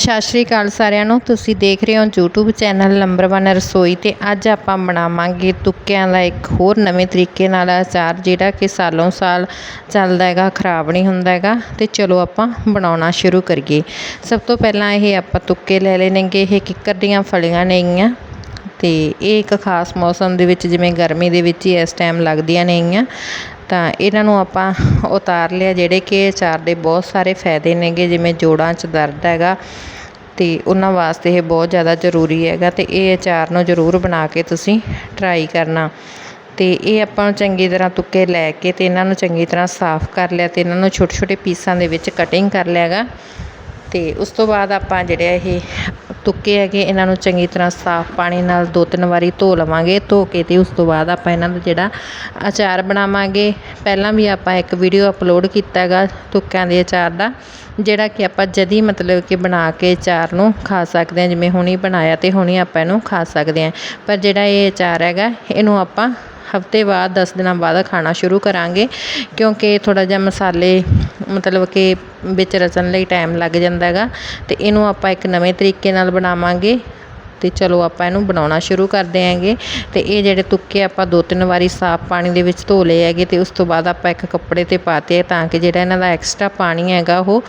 ਸਤਿ ਸ਼੍ਰੀ ਅਕਾਲ ਸਾਰਿਆਂ ਨੂੰ। ਤੁਸੀਂ ਦੇਖ ਰਹੇ ਹੋ YouTube ਚੈਨਲ ਨੰਬਰ 1 ਰਸੋਈ ਤੇ ਅੱਜ ਆਪਾਂ ਬਣਾਵਾਂਗੇ ਤੁੱਕਿਆਂ ਦਾ ਇੱਕ ਹੋਰ ਨਵੇਂ ਤਰੀਕੇ ਨਾਲ ਅਚਾਰ, ਜਿਹੜਾ ਕਿ ਸਾਲੋਂ ਸਾਲ ਚੱਲਦਾ ਹੈਗਾ, ਖਰਾਬ ਨਹੀਂ ਹੁੰਦਾ ਹੈਗਾ। ਤੇ ਚਲੋ ਆਪਾਂ ਬਣਾਉਣਾ ਸ਼ੁਰੂ ਕਰੀਏ। ਸਭ ਤੋਂ ਪਹਿਲਾਂ ਇਹ ਆਪਾਂ ਤੁੱਕੇ ਲੈ ਲੈਣਗੇ ਇਹ ਕਿੱਕਰ ਦੀਆਂ ਫਲੀਆਂ ਨੇਗੀਆਂ ਤੇ ਇਹ ਇੱਕ ਖਾਸ ਮੌਸਮ ਦੇ ਵਿੱਚ, ਜਿਵੇਂ ਗਰਮੀ ਦੇ ਵਿੱਚ ਹੀ ਇਸ ਟਾਈਮ ਲੱਗਦੀਆਂ ਨੇਗੀਆਂ ਤਾਂ ਇਹਨਾਂ ਨੂੰ ਆਪਾਂ ਉਤਾਰ ਲਿਆ, ਜਿਹੜੇ ਕਿ ਅਚਾਰ ਦੇ ਬਹੁਤ ਸਾਰੇ ਫਾਇਦੇ ਨੇਗੇ, ਜਿਵੇਂ ਜੋੜਾਂ 'ਚ ਦਰਦ ਹੈਗਾ ਅਤੇ ਉਹਨਾਂ ਵਾਸਤੇ ਇਹ ਬਹੁਤ ਜ਼ਿਆਦਾ ਜ਼ਰੂਰੀ ਹੈਗਾ ਅਤੇ ਇਹ ਅਚਾਰ ਨੂੰ ਜ਼ਰੂਰ ਬਣਾ ਕੇ ਤੁਸੀਂ ਟਰਾਈ ਕਰਨਾ। ਅਤੇ ਇਹ ਆਪਾਂ ਨੂੰ ਚੰਗੀ ਤਰ੍ਹਾਂ ਤੁੱਕੇ ਲੈ ਕੇ ਅਤੇ ਇਹਨਾਂ ਨੂੰ ਚੰਗੀ ਤਰ੍ਹਾਂ ਸਾਫ਼ ਕਰ ਲਿਆ ਅਤੇ ਇਹਨਾਂ ਨੂੰ ਛੋਟੇ ਛੋਟੇ ਪੀਸਾਂ ਦੇ ਵਿੱਚ ਕਟਿੰਗ ਕਰ ਲਿਆ ਹੈਗਾ। ਅਤੇ ਉਸ ਤੋਂ ਬਾਅਦ ਆਪਾਂ ਜਿਹੜੇ ਇਹ ਤੁੱਕੇ ਹੈਗੇ, ਇਹਨਾਂ ਨੂੰ ਚੰਗੀ ਤਰ੍ਹਾਂ ਸਾਫ਼ ਪਾਣੀ ਨਾਲ ਦੋ ਤਿੰਨ ਵਾਰੀ ਧੋ ਲਵਾਂਗੇ, ਧੋ ਕੇ ਅਤੇ ਉਸ ਤੋਂ ਬਾਅਦ ਆਪਾਂ ਇਹਨਾਂ ਦਾ ਜਿਹੜਾ ਅਚਾਰ ਬਣਾਵਾਂਗੇ। ਪਹਿਲਾਂ ਵੀ ਆਪਾਂ ਇੱਕ ਵੀਡੀਓ ਅਪਲੋਡ ਕੀਤਾ ਹੈਗਾ ਤੁੱਕਿਆਂ ਦੇ ਅਚਾਰ ਦਾ, ਜਿਹੜਾ ਕਿ ਆਪਾਂ ਜਦੀ ਮਤਲਬ ਕਿ ਬਣਾ ਕੇ ਅਚਾਰ ਨੂੰ ਖਾ ਸਕਦੇ ਹਾਂ, ਜਿਵੇਂ ਹੁਣੀ ਬਣਾਇਆ ਤੇ ਹੁਣੀ ਆਪਾਂ ਇਹਨੂੰ ਖਾ ਸਕਦੇ ਹਾਂ। ਪਰ ਜਿਹੜਾ ਇਹ ਅਚਾਰ ਹੈਗਾ, ਇਹਨੂੰ ਆਪਾਂ ਹਫ਼ਤੇ ਬਾਅਦ 10 ਦਿਨਾਂ ਬਾਅਦ ਖਾਣਾ ਸ਼ੁਰੂ ਕਰਾਂਗੇ, ਕਿਉਂਕਿ ਥੋੜ੍ਹਾ ਜਿਹਾ ਮਸਾਲੇ ਮਤਲਬ ਕਿ ਵਿੱਚ ਰਚਣ ਲਈ ਟਾਈਮ ਲੱਗ ਜਾਂਦਾ ਹੈਗਾ ਅਤੇ ਇਹਨੂੰ ਆਪਾਂ ਇੱਕ ਨਵੇਂ ਤਰੀਕੇ ਨਾਲ ਬਣਾਵਾਂਗੇ ਅਤੇ ਚਲੋ ਆਪਾਂ ਇਹਨੂੰ ਬਣਾਉਣਾ ਸ਼ੁਰੂ ਕਰਦੇ ਹੈਗੇ ਅਤੇ ਇਹ ਜਿਹੜੇ ਤੁੱਕੇ ਆਪਾਂ ਦੋ ਤਿੰਨ ਵਾਰੀ ਸਾਫ਼ ਪਾਣੀ ਦੇ ਵਿੱਚ ਧੋ ਲਏ ਹੈਗੇ ਅਤੇ ਉਸ ਤੋਂ ਬਾਅਦ ਆਪਾਂ ਇੱਕ ਕੱਪੜੇ ਤੇ ਪਾਤੇ ਤਾਂ ਕਿ ਜਿਹੜਾ ਇਹਨਾਂ ਦਾ ਐਕਸਟਰਾ ਪਾਣੀ ਹੈਗਾ ਉਹ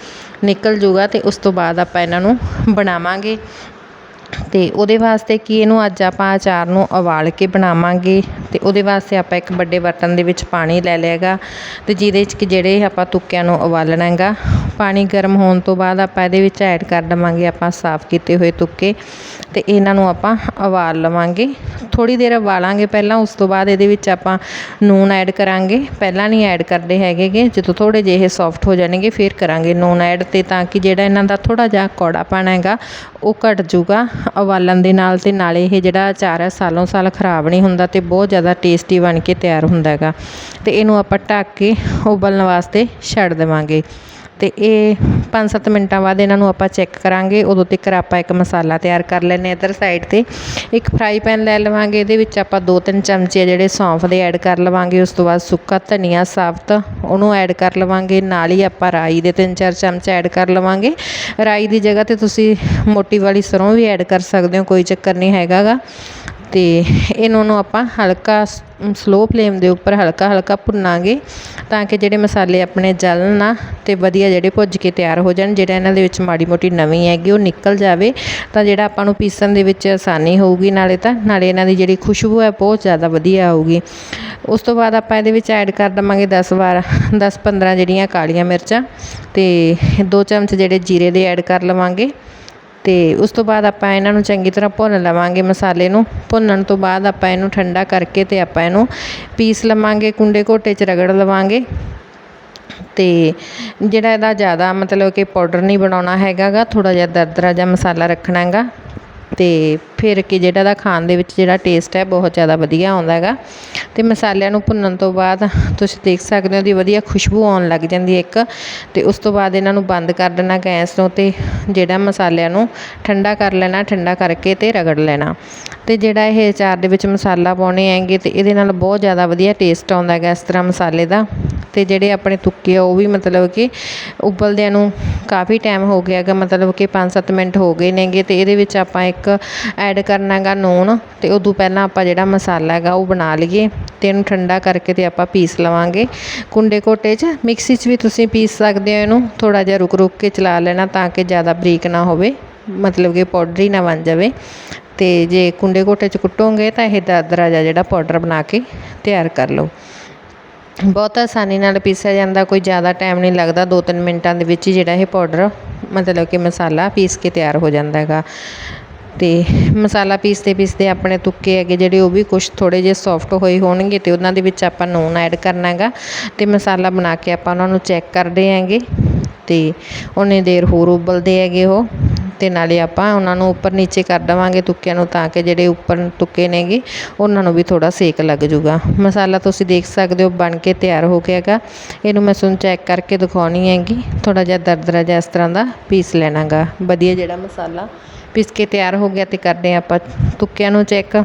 ਨਿਕਲ ਜੂਗਾ ਅਤੇ ਉਸ ਤੋਂ ਬਾਅਦ ਆਪਾਂ ਇਹਨਾਂ ਨੂੰ ਬਣਾਵਾਂਗੇ। ਅਤੇ ਉਹਦੇ ਵਾਸਤੇ ਕੀ ਇਹਨੂੰ ਅੱਜ ਆਪਾਂ ਅਚਾਰ ਨੂੰ ਉਬਾਲ ਕੇ ਬਣਾਵਾਂਗੇ ਅਤੇ ਉਹਦੇ ਵਾਸਤੇ ਆਪਾਂ ਇੱਕ ਵੱਡੇ ਬਰਤਨ ਦੇ ਵਿੱਚ ਪਾਣੀ ਲੈ ਲਿਆ ਗਾ ਅਤੇ ਜਿਹਦੇ 'ਚ ਕਿ ਜਿਹੜੇ ਆਪਾਂ ਤੁੱਕਿਆਂ ਨੂੰ ਉਬਾਲਣਾ ਹੈਗਾ, ਪਾਣੀ ਗਰਮ ਹੋਣ ਤੋਂ ਬਾਅਦ ਆਪਾਂ ਇਹਦੇ ਵਿੱਚ ਐਡ ਕਰ ਦੇਵਾਂਗੇ ਆਪਾਂ ਸਾਫ਼ ਕੀਤੇ ਹੋਏ ਤੁੱਕੇ ਅਤੇ ਇਹਨਾਂ ਨੂੰ ਆਪਾਂ ਉਬਾਲ ਲਵਾਂਗੇ। ਥੋੜ੍ਹੀ ਦੇਰ ਉਬਾਲਾਂਗੇ ਪਹਿਲਾਂ, ਉਸ ਤੋਂ ਬਾਅਦ ਇਹਦੇ ਵਿੱਚ ਆਪਾਂ ਨੂਨ ਐਡ ਕਰਾਂਗੇ। ਪਹਿਲਾਂ ਨਹੀਂ ਐਡ ਕਰਦੇ ਹੈਗੇਗੇ, ਜਦੋਂ ਥੋੜ੍ਹੇ ਜਿਹੇ ਇਹ ਸੌਫਟ ਹੋ ਜਾਣਗੇ ਫਿਰ ਕਰਾਂਗੇ ਨੂਨ ਐਡ ਤੇ ਤਾਂ ਕਿ ਜਿਹੜਾ ਇਹਨਾਂ ਦਾ ਥੋੜ੍ਹਾ ਜਿਹਾ ਕੌੜਾਪਣ ਹੈਗਾ ਉਹ ਘੱਟ ਜੂਗਾ ਉਬਾਲਣ ਦੇ ਨਾਲ ਅਤੇ ਨਾਲੇ ਇਹ ਜਿਹੜਾ ਅਚਾਰ ਹੈ ਸਾਲੋਂ ਸਾਲ ਖਰਾਬ ਨਹੀਂ ਹੁੰਦਾ ਅਤੇ ਬਹੁਤ ਜ਼ਿਆਦਾ ਟੇਸਟੀ ਬਣ ਕੇ ਤਿਆਰ ਹੁੰਦਾ ਹੈਗਾ ਅਤੇ ਇਹਨੂੰ ਆਪਾਂ ਢੱਕ ਕੇ ਉਬਲਣ ਵਾਸਤੇ ਛੱਡ ਦੇਵਾਂਗੇ। ਅਤੇ ਇਹ 5-7 ਮਿੰਟਾਂ ਬਾਅਦ ਇਹਨਾਂ ਨੂੰ ਆਪਾਂ ਚੈੱਕ ਕਰਾਂਗੇ। ਉਦੋਂ ਤੱਕ ਆਪਾਂ ਇੱਕ ਮਸਾਲਾ ਤਿਆਰ ਕਰ ਲੈਂਦੇ ਹਾਂ ਇੱਧਰ ਸਾਈਡ ਤੇ। ਇੱਕ ਫਰਾਈ ਪੈਨ ਲੈ ਲਵਾਂਗੇ, ਇਹਦੇ ਵਿੱਚ ਆਪਾਂ 2-3 ਚਮਚੇ ਜਿਹੜੇ ਸੌਂਫ ਦੇ ਐਡ ਕਰ ਲਵਾਂਗੇ। ਉਸ ਤੋਂ ਬਾਅਦ ਸੁੱਕਾ ਧਨੀਆ ਸਾਬਤ, ਉਹਨੂੰ ਐਡ ਕਰ ਲਵਾਂਗੇ। ਨਾਲ ਹੀ ਆਪਾਂ ਰਾਈ ਦੇ 3-4 ਚਮਚੇ ਐਡ ਕਰ ਲਵਾਂਗੇ। ਰਾਈ ਦੀ ਜਗ੍ਹਾ ਤੇ ਤੁਸੀਂ ਮੋਟੀ ਵਾਲੀ ਸਰੋਂ ਵੀ ਐਡ ਕਰ ਸਕਦੇ ਹੋ, ਕੋਈ ਚੱਕਰ ਨਹੀਂ ਹੈਗਾਗਾ। ਅਤੇ ਇਹਨਾਂ ਨੂੰ ਆਪਾਂ ਹਲਕਾ ਸਲੋਅ ਫਲੇਮ ਦੇ ਉੱਪਰ ਹਲਕਾ ਹਲਕਾ ਭੁੰਨਾਂਗੇ ਤਾਂ ਕਿ ਜਿਹੜੇ ਮਸਾਲੇ ਆਪਣੇ ਜਲਣ ਨਾ ਅਤੇ ਵਧੀਆ ਜਿਹੜੇ ਭੁੱਜ ਕੇ ਤਿਆਰ ਹੋ ਜਾਣ, ਜਿਹੜਾ ਇਹਨਾਂ ਦੇ ਵਿੱਚ ਮਾੜੀ ਮੋਟੀ ਨਵੀਂ ਹੈਗੀ ਉਹ ਨਿਕਲ ਜਾਵੇ, ਤਾਂ ਜਿਹੜਾ ਆਪਾਂ ਨੂੰ ਪੀਸਣ ਦੇ ਵਿੱਚ ਆਸਾਨੀ ਹੋਊਗੀ ਨਾਲੇ ਤਾਂ, ਨਾਲੇ ਇਹਨਾਂ ਦੀ ਜਿਹੜੀ ਖੁਸ਼ਬੂ ਹੈ ਬਹੁਤ ਜ਼ਿਆਦਾ ਵਧੀਆ ਆਊਗੀ। ਉਸ ਤੋਂ ਬਾਅਦ ਆਪਾਂ ਇਹਦੇ ਵਿੱਚ ਐਡ ਕਰ ਦਵਾਂਗੇ 10 ਵਾਰ 10 15 ਜਿਹੜੀਆਂ ਕਾਲੀਆਂ ਮਿਰਚਾਂ ਅਤੇ ਦੋ ਚਮਚ ਜਿਹੜੇ ਜੀਰੇ ਦੇ ਐਡ ਕਰ ਲਵਾਂਗੇ। ਅਤੇ ਉਸ ਤੋਂ ਬਾਅਦ ਆਪਾਂ ਇਹਨਾਂ ਨੂੰ ਚੰਗੀ ਤਰ੍ਹਾਂ ਭੁੰਨ ਲਵਾਂਗੇ ਮਸਾਲੇ ਨੂੰ। ਭੁੰਨਣ ਤੋਂ ਬਾਅਦ ਆਪਾਂ ਇਹਨੂੰ ਠੰਡਾ ਕਰਕੇ ਅਤੇ ਆਪਾਂ ਇਹਨੂੰ ਪੀਸ ਲਵਾਂਗੇ, ਕੁੰਡੇ ਘੋਟੇ 'ਚ ਰਗੜ ਲਵਾਂਗੇ। ਅਤੇ ਜਿਹੜਾ ਇਹਦਾ ਜ਼ਿਆਦਾ ਮਤਲਬ ਕਿ ਪਾਊਡਰ ਨਹੀਂ ਬਣਾਉਣਾ ਹੈਗਾ ਗਾ ਥੋੜ੍ਹਾ ਜਿਹਾ ਦਰਦਰਾ ਜਿਹਾ ਮਸਾਲਾ ਰੱਖਣਾ ਹੈਗਾ ਅਤੇ ਫਿਰ ਕਿ ਜਿਹੜਾ ਦਾ ਖਾਣ ਦੇ ਵਿੱਚ ਜਿਹੜਾ ਟੇਸਟ ਹੈ ਬਹੁਤ ਜ਼ਿਆਦਾ ਵਧੀਆ ਆਉਂਦਾ ਹੈਗਾ। ਅਤੇ ਮਸਾਲਿਆਂ ਨੂੰ ਭੁੰਨਣ ਤੋਂ ਬਾਅਦ ਤੁਸੀਂ ਦੇਖ ਸਕਦੇ ਹੋ ਦੀ ਵਧੀਆ ਖੁਸ਼ਬੂ ਆਉਣ ਲੱਗ ਜਾਂਦੀ ਹੈ ਇੱਕ। ਅਤੇ ਉਸ ਤੋਂ ਬਾਅਦ ਇਹਨਾਂ ਨੂੰ ਬੰਦ ਕਰ ਦੇਣਾ ਗੈਸ ਤੋਂ ਅਤੇ ਜਿਹੜਾ ਮਸਾਲਿਆਂ ਨੂੰ ਠੰਡਾ ਕਰ ਲੈਣਾ, ਠੰਡਾ ਕਰਕੇ ਅਤੇ ਰਗੜ ਲੈਣਾ। ਅਤੇ ਜਿਹੜਾ ਇਹ ਅਚਾਰ ਦੇ ਵਿੱਚ ਮਸਾਲਾ ਪਾਉਣੇ ਹੈਗੇ ਅਤੇ ਇਹਦੇ ਨਾਲ ਬਹੁਤ ਜ਼ਿਆਦਾ ਵਧੀਆ ਟੇਸਟ ਆਉਂਦਾ ਹੈਗਾ ਇਸ ਤਰ੍ਹਾਂ ਮਸਾਲੇ ਦਾ। ਅਤੇ ਜਿਹੜੇ ਆਪਣੇ ਤੁੱਕੇ ਆ, ਉਹ ਵੀ ਮਤਲਬ ਕਿ ਉਬਲਦਿਆਂ ਨੂੰ ਕਾਫੀ ਟਾਈਮ ਹੋ ਗਿਆ ਗਾ ਮਤਲਬ ਕਿ 5-7 ਮਿੰਟ ਹੋ ਗਏ ਨੇਗੇ ਅਤੇ ਇਹਦੇ ਵਿੱਚ ਆਪਾਂ ਇੱਕ ਐਡ ਕਰਨਾ ਹੈਗਾ ਨੂਣ ਤੇ ਉਦੋਂ ਪਹਿਲਾਂ ਆਪਾਂ ਜਿਹੜਾ ਮਸਾਲਾ ਹੈਗਾ, ਉਹ ਬਣਾ ਲਈਏ ਅਤੇ ਇਹਨੂੰ ਠੰਡਾ ਕਰਕੇ ਤੇ ਆਪਾਂ ਪੀਸ ਲਵਾਂਗੇ। ਕੁੰਡੇ ਘੋਟੇ 'ਚ ਮਿਕਸੀ 'ਚ ਵੀ ਤੁਸੀਂ ਪੀਸ ਸਕਦੇ ਹੋ ਇਹਨੂੰ, ਥੋੜ੍ਹਾ ਜਿਹਾ ਰੁਕ ਰੁਕ ਕੇ ਚਲਾ ਲੈਣਾ ਤਾਂ ਕਿ ਜ਼ਿਆਦਾ ਬਰੀਕ ਨਾ ਹੋਵੇ, ਮਤਲਬ ਕਿ ਪਾਊਡਰ ਹੀ ਨਾ ਬਣ ਜਾਵੇ। ਅਤੇ ਜੇ ਕੁੰਡੇ ਘੋਟੇ 'ਚ ਕੁੱਟੋਗੇ ਤਾਂ ਇਹ ਦਰਦਰਾ ਜਿਹਾ ਜਿਹੜਾ ਪਾਊਡਰ ਬਣਾ ਕੇ ਤਿਆਰ ਕਰ ਲਓ। ਬਹੁਤ ਆਸਾਨੀ ਨਾਲ ਪੀਸਿਆ ਜਾਂਦਾ, ਕੋਈ ਜ਼ਿਆਦਾ ਟਾਈਮ ਨਹੀਂ ਲੱਗਦਾ 2-3 ਮਿੰਟਾਂ ਦੇ ਵਿੱਚ ਹੀ ਜਿਹੜਾ ਇਹ ਪਾਊਡਰ ਮਤਲਬ ਕਿ ਮਸਾਲਾ ਪੀਸ ਕੇ ਤਿਆਰ ਹੋ ਜਾਂਦਾ ਹੈਗਾ। ਤੇ ਮਸਾਲਾ ਪੀਸਦੇ ਪੀਸਦੇ ਆਪਣੇ ਤੁੱਕੇ ਹੈਗੇ ਜਿਹੜੇ ਉਹ ਵੀ ਕੁਝ ਥੋੜੇ ਜਿਹੇ ਸੌਫਟ ਹੋਏ ਹੋਣਗੇ ਤੇ ਉਹਨਾਂ ਦੇ ਵਿੱਚ ਆਪਾਂ ਨੂਨ ਐਡ ਕਰਨਾ ਹੈਗਾ ਤੇ ਮਸਾਲਾ ਬਣਾ ਕੇ ਆਪਾਂ ਉਹਨਾਂ ਨੂੰ ਚੈੱਕ ਕਰਦੇ ਹੈਗੇ ਤੇ ਉਹਨੇ ਦੇਰ ਹੋਰ ਉਬਲਦੇ ਹੈਗੇ ਉਹ। ਅਤੇ ਨਾਲੇ ਆਪਾਂ ਉਹਨਾਂ ਨੂੰ ਉੱਪਰ ਨੀਚੇ ਕਰ ਦੇਵਾਂਗੇ ਤੁੱਕਿਆਂ ਨੂੰ ਤਾਂ ਕਿ ਜਿਹੜੇ ਉੱਪਰ ਤੁੱਕੇ ਨੇਗੇ, ਉਹਨਾਂ ਨੂੰ ਵੀ ਥੋੜ੍ਹਾ ਸੇਕ ਲੱਗ ਜੂਗਾ ਮਸਾਲਾ ਤੁਸੀਂ ਦੇਖ ਸਕਦੇ ਹੋ ਬਣ ਕੇ ਤਿਆਰ ਹੋ ਗਿਆ ਹੈਗਾ। ਇਹਨੂੰ ਮੈਂ ਤੁਹਾਨੂੰ ਚੈੱਕ ਕਰਕੇ ਦਿਖਾਉਣੀ ਹੈਗੀ। ਥੋੜ੍ਹਾ ਜਿਹਾ ਦਰਦਰਾ ਜਿਹਾ ਇਸ ਤਰ੍ਹਾਂ ਦਾ ਪੀਸ ਲੈਣਾਗਾ। ਵਧੀਆ ਜਿਹੜਾ ਮਸਾਲਾ ਪੀਸ ਕੇ ਤਿਆਰ ਹੋ ਗਿਆ ਅਤੇ ਕਰਦੇ ਆਪਾਂ ਤੁੱਕਿਆਂ ਨੂੰ ਚੈੱਕ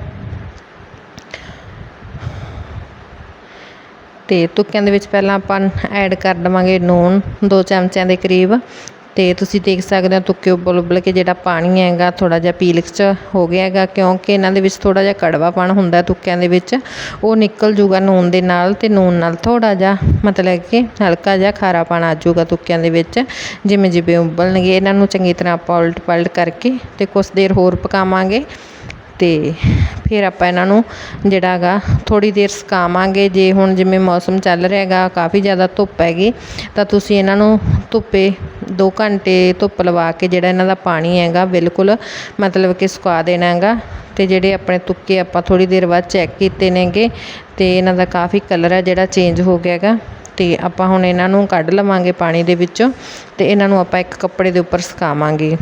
ਤੇ ਤੁੱਕਿਆਂ ਦੇ ਵਿੱਚ ਪਹਿਲਾਂ ਆਪਾਂ ਐਡ ਕਰ ਦਵਾਂਗੇ ਨੂਨ 2 ਚਮਚਿਆਂ ਦੇ ਕਰੀਬ। ਤੇ ਤੁਸੀਂ ਦੇਖ ਸਕਦੇ ਹੋ ਤੁੱਕੇ ਉਬਲ ਉਬਲ ਕੇ ਜਿਹੜਾ ਪਾਣੀ ਹੈਗਾ ਥੋੜਾ ਜਿਹਾ ਪੀਲਕ ਚ ਹੋ ਗਿਆ ਹੈਗਾ, ਕਿਉਂਕਿ ਇਹਨਾਂ ਦੇ ਵਿੱਚ ਥੋੜਾ ਜਿਹਾ ਕੜਵਾਪਣ ਹੁੰਦਾ ਤੁੱਕਿਆਂ ਦੇ ਵਿੱਚ। ਉਹ ਨਿਕਲ ਜੂਗਾ ਨੂਨ ਦੇ ਨਾਲ ਤੇ ਨੂਨ ਨਾਲ ਥੋੜਾ ਜਿਹਾ, ਮਤਲਬ ਕਿ ਹਲਕਾ ਜਿਹਾ ਖਾਰਾਪਣ ਆ ਜੂਗਾ ਤੁੱਕਿਆਂ ਦੇ ਵਿੱਚ, ਜਿਵੇਂ ਜਿਵੇਂ ਉਬਲਣਗੇ। ਇਹਨਾਂ ਨੂੰ ਚੰਗੀ ਤਰ੍ਹਾਂ ਆਪਾਂ ਉਲਟ ਪਲਟ ਕਰਕੇ ਤੇ ਕੁਛ ਦੇਰ ਹੋਰ ਪਕਾਵਾਂਗੇ। ਤੇ ਫਿਰ ਆਪਾਂ ਇਹਨਾਂ ਨੂੰ ਜਿਹੜਾ ਹੈਗਾ ਥੋੜ੍ਹੀ ਦੇਰ ਸੁਕਾਵਾਂਗੇ। ਜੇ ਹੁਣ ਜਿਵੇਂ ਮੌਸਮ ਚੱਲ ਰਿਹਾ ਹੈਗਾ, ਕਾਫੀ ਜ਼ਿਆਦਾ ਧੁੱਪ ਹੈਗੀ, ਤਾਂ ਤੁਸੀਂ ਇਹਨਾਂ ਨੂੰ ਧੁੱਪੇ ਦੋ ਘੰਟੇ ਧੁੱਪ ਲਵਾ ਕੇ ਜਿਹੜਾ ਇਹਨਾਂ ਦਾ ਪਾਣੀ ਹੈਗਾ, ਬਿਲਕੁਲ ਮਤਲਬ ਕਿ ਸੁਕਾ ਦੇਣਾ ਹੈਗਾ। ਅਤੇ ਜਿਹੜੇ ਆਪਣੇ ਤੁੱਕੇ ਆਪਾਂ ਥੋੜ੍ਹੀ ਦੇਰ ਬਾਅਦ ਚੈੱਕ ਕੀਤੇ ਨੇਗੇ ਅਤੇ ਇਹਨਾਂ ਦਾ ਕਾਫੀ ਕਲਰ ਹੈ ਜਿਹੜਾ ਚੇਂਜ ਹੋ ਗਿਆ ਹੈਗਾ। ਅਤੇ ਆਪਾਂ ਹੁਣ ਇਹਨਾਂ ਨੂੰ ਕੱਢ ਲਵਾਂਗੇ ਪਾਣੀ ਦੇ ਵਿੱਚੋਂ ਅਤੇ ਇਹਨਾਂ ਨੂੰ ਆਪਾਂ ਇੱਕ ਕੱਪੜੇ ਦੇ ਉੱਪਰ ਸੁਕਾਵਾਂਗੇ।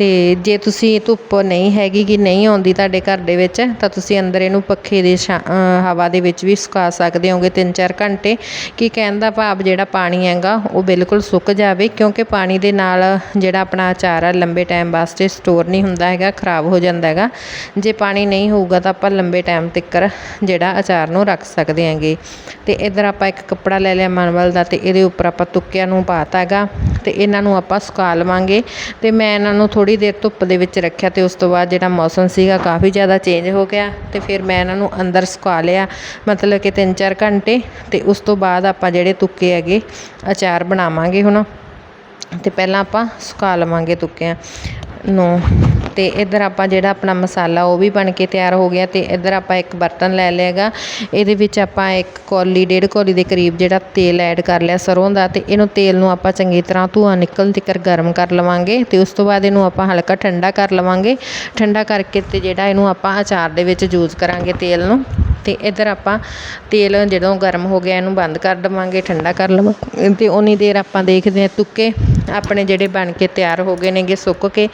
ਅਤੇ ਜੇ ਤੁਸੀਂ ਧੁੱਪ ਨਹੀਂ ਹੈਗੀ ਕਿ ਨਹੀਂ ਆਉਂਦੀ ਤੁਹਾਡੇ ਘਰ ਦੇ ਵਿੱਚ, ਤਾਂ ਤੁਸੀਂ ਅੰਦਰ ਇਹਨੂੰ ਪੱਖੇ ਦੇ ਛਾਂ- ਹਵਾ ਦੇ ਵਿੱਚ ਵੀ ਸੁਕਾ ਸਕਦੇ ਹੋਗੇ 3-4 ਘੰਟੇ। ਕਿ ਕਹਿਣ ਦਾ ਭਾਵ ਜਿਹੜਾ ਪਾਣੀ ਹੈਗਾ, ਉਹ ਬਿਲਕੁਲ ਸੁੱਕ ਜਾਵੇ, ਕਿਉਂਕਿ ਪਾਣੀ ਦੇ ਨਾਲ ਜਿਹੜਾ ਆਪਣਾ ਅਚਾਰ ਆ, ਲੰਬੇ ਟਾਈਮ ਵਾਸਤੇ ਸਟੋਰ ਨਹੀਂ ਹੁੰਦਾ ਹੈਗਾ, ਖਰਾਬ ਹੋ ਜਾਂਦਾ ਹੈਗਾ। ਜੇ ਪਾਣੀ ਨਹੀਂ ਹੋਊਗਾ, ਤਾਂ ਆਪਾਂ ਲੰਬੇ ਟਾਈਮ ਤੱਕ ਜਿਹੜਾ ਅਚਾਰ ਨੂੰ ਰੱਖ ਸਕਦੇ ਹੈਗੇ। ਅਤੇ ਇੱਧਰ ਆਪਾਂ ਇੱਕ ਕੱਪੜਾ ਲੈ ਲਿਆ ਮਨਵਲ ਦਾ ਅਤੇ ਇਹਦੇ ਉੱਪਰ ਆਪਾਂ ਤੁੱਕਿਆਂ ਨੂੰ ਪਾਤਾ ਹੈਗਾ ਅਤੇ ਇਹਨਾਂ ਨੂੰ ਆਪਾਂ ਸੁਕਾ ਲਵਾਂਗੇ। ਅਤੇ ਮੈਂ ਇਹਨਾਂ ਨੂੰ ਥੋੜ੍ਹੀ ਥੋੜੀ ਦੇਰ ਧੁੱਪ ਦੇ ਵਿੱਚ ਰੱਖਿਆ ਤੇ ਉਸ ਤੋਂ ਬਾਅਦ ਜਿਹੜਾ ਮੌਸਮ ਸੀਗਾ ਕਾਫੀ ਜ਼ਿਆਦਾ ਚੇਂਜ ਹੋ ਗਿਆ ਤੇ ਫਿਰ ਮੈਂ ਇਹਨਾਂ ਨੂੰ ਅੰਦਰ ਸੁਕਾ ਲਿਆ, ਮਤਲਬ ਕਿ 3-4 ਘੰਟੇ ਤੇ ਉਸ ਤੋਂ ਬਾਅਦ ਆਪਾਂ ਜਿਹੜੇ ਤੁੱਕੇ ਹੈਗੇ, ਅਚਾਰ ਬਣਾਵਾਂਗੇ ਹੁਣ ਤੇ ਪਹਿਲਾਂ ਆਪਾਂ ਸੁਕਾ ਲਵਾਂਗੇ ਤੁੱਕਿਆਂ। ਨੂੰ ਅਤੇ ਇੱਧਰ ਆਪਾਂ ਜਿਹੜਾ ਆਪਣਾ ਮਸਾਲਾ ਉਹ ਵੀ ਬਣ ਕੇ ਤਿਆਰ ਹੋ ਗਿਆ ਅਤੇ ਇੱਧਰ ਆਪਾਂ ਇੱਕ ਬਰਤਨ ਲੈ ਲਿਆ ਗਾ ਇਹਦੇ ਵਿੱਚ ਆਪਾਂ ਇੱਕ ਕੌਲੀ, ਡੇਢ ਕੌਲੀ ਦੇ ਕਰੀਬ ਜਿਹੜਾ ਤੇਲ ਐਡ ਕਰ ਲਿਆ ਸਰ੍ਹੋਂ ਦਾ ਅਤੇ ਇਹਨੂੰ ਤੇਲ ਨੂੰ ਆਪਾਂ ਚੰਗੀ ਤਰ੍ਹਾਂ ਧੂੰਆਂ ਨਿਕਲਣ ਤੱਕ ਗਰਮ ਕਰ ਲਵਾਂਗੇ ਅਤੇ ਉਸ ਤੋਂ ਬਾਅਦ ਇਹਨੂੰ ਆਪਾਂ ਹਲਕਾ ਠੰਡਾ ਕਰ ਲਵਾਂਗੇ। ਠੰਡਾ ਕਰਕੇ ਅਤੇ ਜਿਹੜਾ ਇਹਨੂੰ ਆਪਾਂ ਅਚਾਰ ਦੇ ਵਿੱਚ ਯੂਜ਼ ਕਰਾਂਗੇ ਤੇਲ ਨੂੰ ਅਤੇ ਇੱਧਰ ਆਪਾਂ ਤੇਲ ਜਦੋਂ ਗਰਮ ਹੋ ਗਿਆ ਇਹਨੂੰ ਬੰਦ ਕਰ ਦੇਵਾਂਗੇ, ਠੰਡਾ ਕਰ ਲਵਾਂਗੇ ਅਤੇ ਉਨੀ ਦੇਰ ਆਪਾਂ ਦੇਖਦੇ ਹਾਂ, ਤੁੱਕੇ ਆਪਣੇ ਜਿਹੜੇ ਬਣ ਕੇ ਤਿਆਰ ਹੋ ਗਏ ਨੇਗੇ, ਸੁੱਕ ਕੇ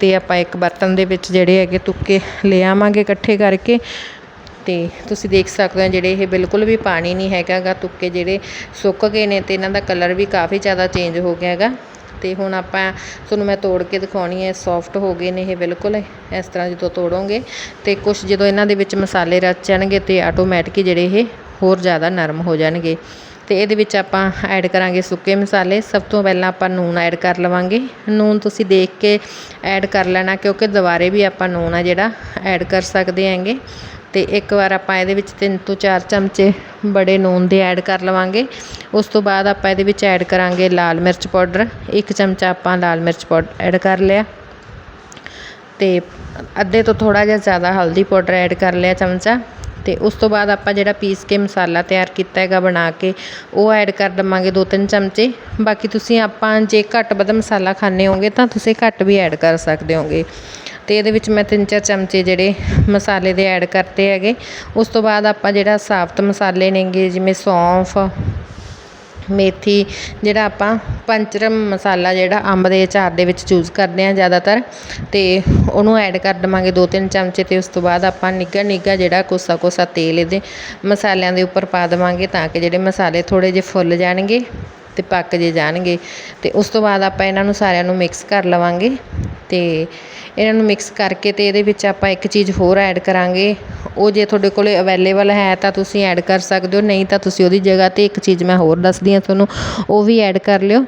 ਅਤੇ ਆਪਾਂ ਇੱਕ ਬਰਤਨ ਦੇ ਵਿੱਚ ਜਿਹੜੇ ਹੈਗੇ ਤੁੱਕੇ ਲੈ ਆਵਾਂਗੇ ਇਕੱਠੇ ਕਰਕੇ। ਅਤੇ ਤੁਸੀਂ ਦੇਖ ਸਕਦੇ ਹੋ ਜਿਹੜੇ ਇਹ ਬਿਲਕੁਲ ਵੀ ਪਾਣੀ ਨਹੀਂ ਹੈਗਾ ਗਾ ਤੁੱਕੇ ਜਿਹੜੇ ਸੁੱਕ ਗਏ ਨੇ ਅਤੇ ਇਹਨਾਂ ਦਾ ਕਲਰ ਵੀ ਕਾਫੀ ਜ਼ਿਆਦਾ ਚੇਂਜ ਹੋ ਗਿਆ ਹੈਗਾ। ਅਤੇ ਹੁਣ ਆਪਾਂ ਤੁਹਾਨੂੰ ਮੈਂ ਤੋੜ ਕੇ ਦਿਖਾਉਣੀ ਹੈ ਸੌਫਟ ਹੋ ਗਏ ਨੇ ਇਹ ਬਿਲਕੁਲ, ਇਸ ਤਰ੍ਹਾਂ ਜਦੋਂ ਤੋੜੋਗੇ। ਅਤੇ ਕੁਝ ਜਦੋਂ ਇਹਨਾਂ ਦੇ ਵਿੱਚ ਮਸਾਲੇ ਰਚ ਜਾਣਗੇ ਤੇ ਆਟੋਮੈਟਿਕ ਜਿਹੜੇ ਇਹ ਹੋਰ ਜ਼ਿਆਦਾ ਨਰਮ ਹੋ ਜਾਣਗੇ। ਅਤੇ ਇਹਦੇ ਵਿੱਚ ਆਪਾਂ ਐਡ ਕਰਾਂਗੇ ਸੁੱਕੇ ਮਸਾਲੇ। ਸਭ ਤੋਂ ਪਹਿਲਾਂ ਆਪਾਂ ਨੂਨ ਐਡ ਕਰ ਲਵਾਂਗੇ। ਨੂਨ ਤੁਸੀਂ ਦੇਖ ਕੇ ਐਡ ਕਰ ਲੈਣਾ, ਕਿਉਂਕਿ ਦੁਬਾਰੇ ਵੀ ਆਪਾਂ ਨੂਨ ਆ ਜਿਹੜਾ ਐਡ ਕਰ ਸਕਦੇ ਹੈਗੇ। ਅਤੇ ਇੱਕ ਵਾਰ ਆਪਾਂ ਇਹਦੇ ਵਿੱਚ ਤਿੰਨ ਤੋਂ ਚਾਰ ਚਮਚੇ ਬੜੇ ਨੂਨ ਦੇ ਐਡ ਕਰ ਲਵਾਂਗੇ। ਉਸ ਤੋਂ ਬਾਅਦ ਆਪਾਂ ਇਹਦੇ ਵਿੱਚ ਐਡ ਕਰਾਂਗੇ ਲਾਲ ਮਿਰਚ ਪਾਊਡਰ। ਇੱਕ ਚਮਚਾ ਆਪਾਂ ਲਾਲ ਮਿਰਚ ਪਾਊਡਰ ਐਡ ਕਰ ਲਿਆ। ਅਤੇ ਅੱਧੇ ਤੋਂ ਥੋੜਾ ਜਿਹਾ ਜ਼ਿਆਦਾ ਹਲਦੀ ਪਾਊਡਰ ਐਡ ਕਰ ਲਿਆ ਚਮਚਾ। ਅਤੇ ਉਸ ਤੋਂ ਬਾਅਦ ਆਪਾਂ ਜਿਹੜਾ ਪੀਸ ਕੇ ਮਸਾਲਾ ਤਿਆਰ ਕੀਤਾ ਹੈਗਾ ਬਣਾ ਕੇ, ਉਹ ਐਡ ਕਰ ਦੇਵਾਂਗੇ ਦੋ ਤਿੰਨ ਚਮਚੇ। ਬਾਕੀ ਤੁਸੀਂ ਆਪਾਂ ਜੇ ਘੱਟ ਵੱਧ ਮਸਾਲਾ ਖਾਂਦੇ ਹੋਗੇ ਤਾਂ ਤੁਸੀਂ ਘੱਟ ਵੀ ਐਡ ਕਰ ਸਕਦੇ ਹੋਗੇ ਤੇ ਇਹਦੇ ਵਿੱਚ ਮੈਂ ਤਿੰਨ ਚਾਰ ਚਮਚੇ ਜਿਹੜੇ ਮਸਾਲੇ ਦੇ ਐਡ ਕਰਤੇ ਹੈਗੇ। ਉਸ ਤੋਂ ਬਾਅਦ ਆਪਾਂ ਜਿਹੜਾ ਸਾਬਤ ਮਸਾਲੇ ਨੇਗੇ, ਜਿਵੇਂ ਸੌਂਫ ਮੇਥੀ ਜਿਹੜਾ ਆਪਾਂ ਪੰਚਰਮ ਮਸਾਲਾ ਜਿਹੜਾ ਅੰਬ ਦੇ ਅਚਾਰ ਦੇ ਵਿੱਚ ਯੂਜ਼ ਕਰਦੇ ਹਾਂ ਜ਼ਿਆਦਾਤਰ ਅਤੇ ਉਹਨੂੰ ਐਡ ਕਰ ਦੇਵਾਂਗੇ ਦੋ ਤਿੰਨ ਚਮਚੇ ਅਤੇ ਉਸ ਤੋਂ ਬਾਅਦ ਆਪਾਂ ਨਿੱਘਾ ਨਿੱਘਾ ਜਿਹੜਾ ਕੋਸਾ ਕੋਸਾ ਤੇਲ ਇਹਦੇ ਮਸਾਲਿਆਂ ਦੇ ਉੱਪਰ ਪਾ ਦੇਵਾਂਗੇ ਤਾਂ ਕਿ ਜਿਹੜੇ ਮਸਾਲੇ ਥੋੜ੍ਹੇ ਜਿਹੇ ਫੁੱਲ ਜਾਣਗੇ। ਅਤੇ ਪੱਕ ਜੇ ਜਾਣਗੇ। ਅਤੇ ਉਸ ਤੋਂ ਬਾਅਦ ਆਪਾਂ ਇਹਨਾਂ ਨੂੰ ਸਾਰਿਆਂ ਨੂੰ ਮਿਕਸ ਕਰ ਲਵਾਂਗੇ। ਅਤੇ ਇਹਨਾਂ ਨੂੰ ਮਿਕਸ ਕਰਕੇ ਤੇ ਇਹਦੇ ਵਿੱਚ ਆਪਾਂ ਇੱਕ ਚੀਜ਼ ਹੋਰ ਐਡ ਕਰਾਂਗੇ। ਉਹ ਜੇ ਤੁਹਾਡੇ ਕੋਲ ਅਵੇਲੇਬਲ ਹੈ ਤਾਂ ਤੁਸੀਂ ਐਡ ਕਰ ਸਕਦੇ ਹੋ, ਨਹੀਂ ਤਾਂ ਤੁਸੀਂ ਉਹਦੀ ਜਗ੍ਹਾ ਤੇ ਇੱਕ ਚੀਜ਼ ਮੈਂ ਹੋਰ ਦੱਸਦੀ ਹਾਂ ਤੁਹਾਨੂੰ, ਉਹ ਵੀ ਐਡ ਕਰ ਲਿਓ।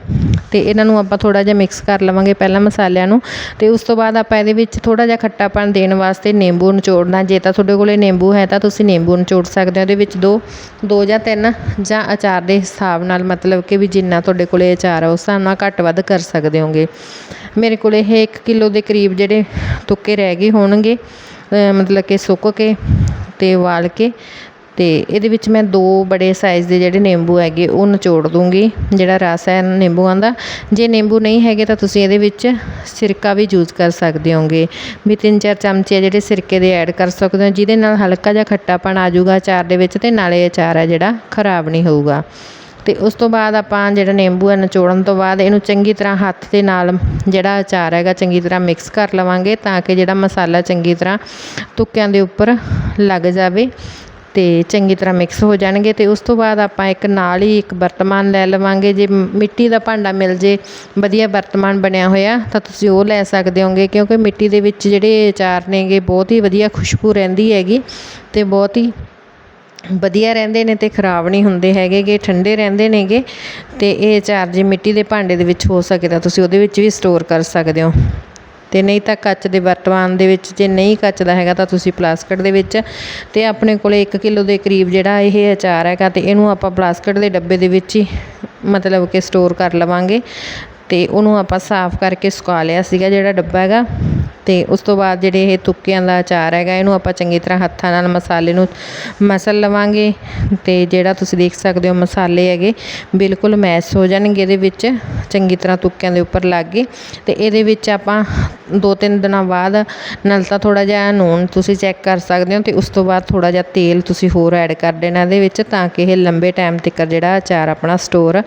ਅਤੇ ਇਹਨਾਂ ਨੂੰ ਆਪਾਂ ਥੋੜ੍ਹਾ ਜਿਹਾ ਮਿਕਸ ਕਰ ਲਵਾਂਗੇ ਪਹਿਲਾਂ ਮਸਾਲਿਆਂ ਨੂੰ ਅਤੇ ਉਸ ਤੋਂ ਬਾਅਦ ਆਪਾਂ ਇਹਦੇ ਵਿੱਚ ਥੋੜ੍ਹਾ ਜਿਹਾ ਖੱਟਾਪਣ ਦੇਣ ਵਾਸਤੇ ਨਿੰਬੂ ਨਿਚੋੜਨਾ, ਜੇ ਤਾਂ ਤੁਹਾਡੇ ਕੋਲ ਨਿੰਬੂ ਹੈ ਤਾਂ ਤੁਸੀਂ ਨਿੰਬੂ ਨਿਚੋੜ ਸਕਦੇ ਹੋ। ਇਹਦੇ ਵਿੱਚ ਦੋ ਦੋ ਜਾਂ ਤਿੰਨ ਜਾਂ ਅਚਾਰ ਦੇ ਹਿਸਾਬ ਨਾਲ ਮਤਲਬ ਕਿ ਵੀ ਜਿੰਨਾ ਤੁਹਾਡੇ ਕੋਲ ਅਚਾਰ ਆ, ਉਸ ਹਿਸਾਬ ਨਾਲ ਘੱਟ ਵੱਧ ਕਰ ਸਕਦੇ ਹੋਗੇ। ਮੇਰੇ ਕੋਲ ਇਹ 1 ਕਿਲੋ ਦੇ ਕਰੀਬ ਜਿਹੜੇ ਤੁੱਕੇ ਰਹਿ ਗਏ ਹੋਣਗੇ ਮਤਲਬ ਕਿ ਸੁੱਕ ਕੇ ਅਤੇ ਉਬਾਲ ਕੇ ਅਤੇ ਇਹਦੇ ਵਿੱਚ ਮੈਂ ਦੋ ਬੜੇ ਸਾਈਜ਼ ਦੇ ਜਿਹੜੇ ਨਿੰਬੂ ਹੈਗੇ, ਉਹ ਨਿਚੋੜ ਦੂੰਗੀ। ਜਿਹੜਾ ਰਸ ਹੈ ਨਿੰਬੂਆਂ ਦਾ। ਜੇ ਨਿੰਬੂ ਨਹੀਂ ਹੈਗੇ ਤਾਂ ਤੁਸੀਂ ਇਹਦੇ ਵਿੱਚ ਸਿਰਕਾ ਵੀ ਯੂਜ਼ ਕਰ ਸਕਦੇ ਹੋਗੇ। ਵੀ ਤਿੰਨ ਚਾਰ ਚਮਚੇ ਜਿਹੜੇ ਸਿਰਕੇ ਦੇ ਐਡ ਕਰ ਸਕਦੇ ਹੋ, ਜਿਹਦੇ ਨਾਲ ਹਲਕਾ ਜਿਹਾ ਖੱਟਾਪਣ ਆ ਜਾਊਗਾ ਅਚਾਰ ਦੇ ਵਿੱਚ ਅਤੇ ਨਾਲੇ ਅਚਾਰ ਹੈ ਜਿਹੜਾ ਖਰਾਬ ਨਹੀਂ ਹੋਊਗਾ। ਅਤੇ ਉਸ ਤੋਂ ਬਾਅਦ ਆਪਾਂ ਜਿਹੜਾ ਨਿੰਬੂ ਹੈ ਨਿਚੋੜਨ ਤੋਂ ਬਾਅਦ ਇਹਨੂੰ ਚੰਗੀ ਤਰ੍ਹਾਂ ਹੱਥ ਦੇ ਨਾਲ ਜਿਹੜਾ ਅਚਾਰ ਹੈਗਾ ਚੰਗੀ ਤਰ੍ਹਾਂ ਮਿਕਸ ਕਰ ਲਵਾਂਗੇ ਤਾਂ ਕਿ ਜਿਹੜਾ ਮਸਾਲਾ ਚੰਗੀ ਤਰ੍ਹਾਂ ਤੁੱਕਿਆਂ ਦੇ ਉੱਪਰ ਲੱਗ ਜਾਵੇ। ਅਤੇ ਚੰਗੀ ਤਰ੍ਹਾਂ ਮਿਕਸ ਹੋ ਜਾਣਗੇ ਅਤੇ ਉਸ ਤੋਂ ਬਾਅਦ ਆਪਾਂ ਇੱਕ ਨਾਲ ਹੀ ਇੱਕ ਬਰਤਮਾਨ ਲੈ ਲਵਾਂਗੇ। ਜੇ ਮਿੱਟੀ ਦਾ ਭਾਂਡਾ ਮਿਲ ਜੇ, ਵਧੀਆ ਬਰਤਮਾਨ ਬਣਿਆ ਹੋਇਆ, ਤਾਂ ਤੁਸੀਂ ਉਹ ਲੈ ਸਕਦੇ ਹੋਗੇ ਕਿਉਂਕਿ ਮਿੱਟੀ ਦੇ ਵਿੱਚ ਜਿਹੜੇ ਅਚਾਰ ਨੇਗੇ, ਬਹੁਤ ਹੀ ਵਧੀਆ ਖੁਸ਼ਬੂ ਰਹਿੰਦੀ ਹੈਗੀ ਅਤੇ ਬਹੁਤ ਹੀ ਵਧੀਆ ਰਹਿੰਦੇ ਨੇ ਅਤੇ ਖਰਾਬ ਨਹੀਂ ਹੁੰਦੇ ਹੈਗੇ ਗੇ, ਠੰਡੇ ਰਹਿੰਦੇ ਨੇਗੇ ਅਤੇ ਇਹ ਅਚਾਰ ਜੇ ਮਿੱਟੀ ਦੇ ਭਾਂਡੇ ਦੇ ਵਿੱਚ ਹੋ ਸਕੇ ਤਾਂ ਤੁਸੀਂ ਉਹਦੇ ਵਿੱਚ ਵੀ ਸਟੋਰ ਕਰ ਸਕਦੇ ਹੋ। ਅਤੇ ਨਹੀਂ ਤਾਂ ਕੱਚ ਦੇ ਵਰਤਮਾਨ ਦੇ ਵਿੱਚ ਜੇ ਨਹੀਂ ਕੱਚ ਦਾ ਹੈਗਾ ਤਾਂ ਤੁਸੀਂ ਪਲਾਸਕਟ ਦੇ ਵਿੱਚ ਅਤੇ ਆਪਣੇ ਕੋਲ ਇੱਕ ਕਿਲੋ ਦੇ ਕਰੀਬ ਜਿਹੜਾ ਇਹ ਅਚਾਰ ਹੈਗਾ ਅਤੇ ਇਹਨੂੰ ਆਪਾਂ ਪਲਾਸਕਟ ਦੇ ਡੱਬੇ ਦੇ ਵਿੱਚ ਹੀ ਮਤਲਬ ਕਿ ਸਟੋਰ ਕਰ ਲਵਾਂਗੇ ਅਤੇ ਉਹਨੂੰ ਆਪਾਂ ਸਾਫ਼ ਕਰਕੇ ਸੁਕਾ ਲਿਆ ਸੀਗਾ ਜਿਹੜਾ ਡੱਬਾ ਹੈਗਾ ਅਤੇ ਉਸ ਤੋਂ ਬਾਅਦ ਜਿਹੜੇ ਇਹ ਤੁੱਕਿਆਂ ਦਾ ਅਚਾਰ ਹੈਗਾ ਇਹਨੂੰ ਆਪਾਂ ਚੰਗੀ ਤਰ੍ਹਾਂ ਹੱਥਾਂ ਨਾਲ ਮਸਾਲੇ ਨੂੰ ਮਸਲ ਲਵਾਂਗੇ ਅਤੇ ਜਿਹੜਾ ਤੁਸੀਂ ਦੇਖ ਸਕਦੇ ਹੋ ਮਸਾਲੇ ਹੈਗੇ ਬਿਲਕੁਲ ਮੈਸ਼ ਹੋ ਜਾਣਗੇ ਇਹਦੇ ਵਿੱਚ ਚੰਗੀ ਤਰ੍ਹਾਂ ਤੁੱਕਿਆਂ ਦੇ ਉੱਪਰ ਲੱਗ ਗਏ ਅਤੇ ਇਹਦੇ ਵਿੱਚ ਆਪਾਂ ਦੋ ਤਿੰਨ ਦਿਨਾਂ ਬਾਅਦ, ਨਾਲ ਤਾਂ ਥੋੜ੍ਹਾ ਜਿਹਾ ਨੂਣ ਤੁਸੀਂ ਚੈੱਕ ਕਰ ਸਕਦੇ ਹੋ ਅਤੇ ਉਸ ਤੋਂ ਬਾਅਦ ਥੋੜ੍ਹਾ ਜਿਹਾ ਤੇਲ ਤੁਸੀਂ ਹੋਰ ਐਡ ਕਰ ਦੇਣਾ ਇਹਦੇ ਵਿੱਚ ਤਾਂ ਕਿ ਇਹ ਲੰਬੇ ਟਾਈਮ ਤੱਕ ਜਿਹੜਾ ਅਚਾਰ ਆਪਣਾ ਸਟੋਰ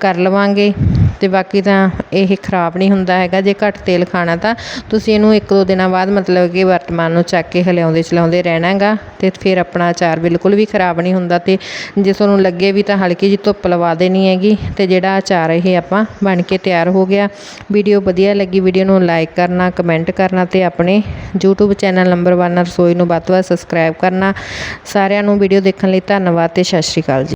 ਕਰ ਲਵਾਂਗੇ। ਅਤੇ ਬਾਕੀ ਤਾਂ ਇਹ ਖਰਾਬ ਨਹੀਂ ਹੁੰਦਾ ਹੈਗਾ, ਜੇ ਘੱਟ ਤੇਲ ਖਾਣਾ ਤਾਂ ਤੁਸੀਂ ਇਹਨੂੰ ਇੱਕ ਦੋ ਦਿਨਾਂ ਬਾਅਦ ਮਤਲਬ ਕਿ ਵਰਤਮਾਨ ਨੂੰ ਚੱਕ ਕੇ ਹਿਲਾਉਂਦੇ ਚਲਾਉਂਦੇ ਰਹਿਣਾ ਹੈਗਾ ਅਤੇ ਫਿਰ ਆਪਣਾ ਅਚਾਰ ਬਿਲਕੁਲ ਵੀ ਖਰਾਬ ਨਹੀਂ ਹੁੰਦਾ ਅਤੇ ਜੇ ਤੁਹਾਨੂੰ ਲੱਗੇ ਵੀ ਤਾਂ ਹਲਕੀ ਜਿਹੀ ਧੁੱਪ ਲਵਾ ਦੇਣੀ ਹੈਗੀ ਅਤੇ ਜਿਹੜਾ ਅਚਾਰ ਇਹ ਆਪਾਂ ਬਣ ਕੇ ਤਿਆਰ ਹੋ ਗਿਆ। ਵੀਡੀਓ ਵਧੀਆ ਲੱਗੀ, ਵੀਡੀਓ ਨੂੰ ਲਾਈਕ ਕਰਨਾ ਕਮੈਂਟ ਕਰਨਾ ਅਤੇ ਆਪਣੇ YouTube ਚੈਨਲ ਨੰਬਰ 1 ਰਸੋਈ ਨੂੰ ਵੱਧ ਤੋਂ ਵੱਧ ਸਬਸਕ੍ਰਾਈਬ ਕਰਨਾ। ਸਾਰਿਆਂ ਨੂੰ ਵੀਡੀਓ ਦੇਖਣ ਲਈ ਧੰਨਵਾਦ ਤੇ ਸਤਿ ਸ਼੍ਰੀ ਅਕਾਲ ਜੀ।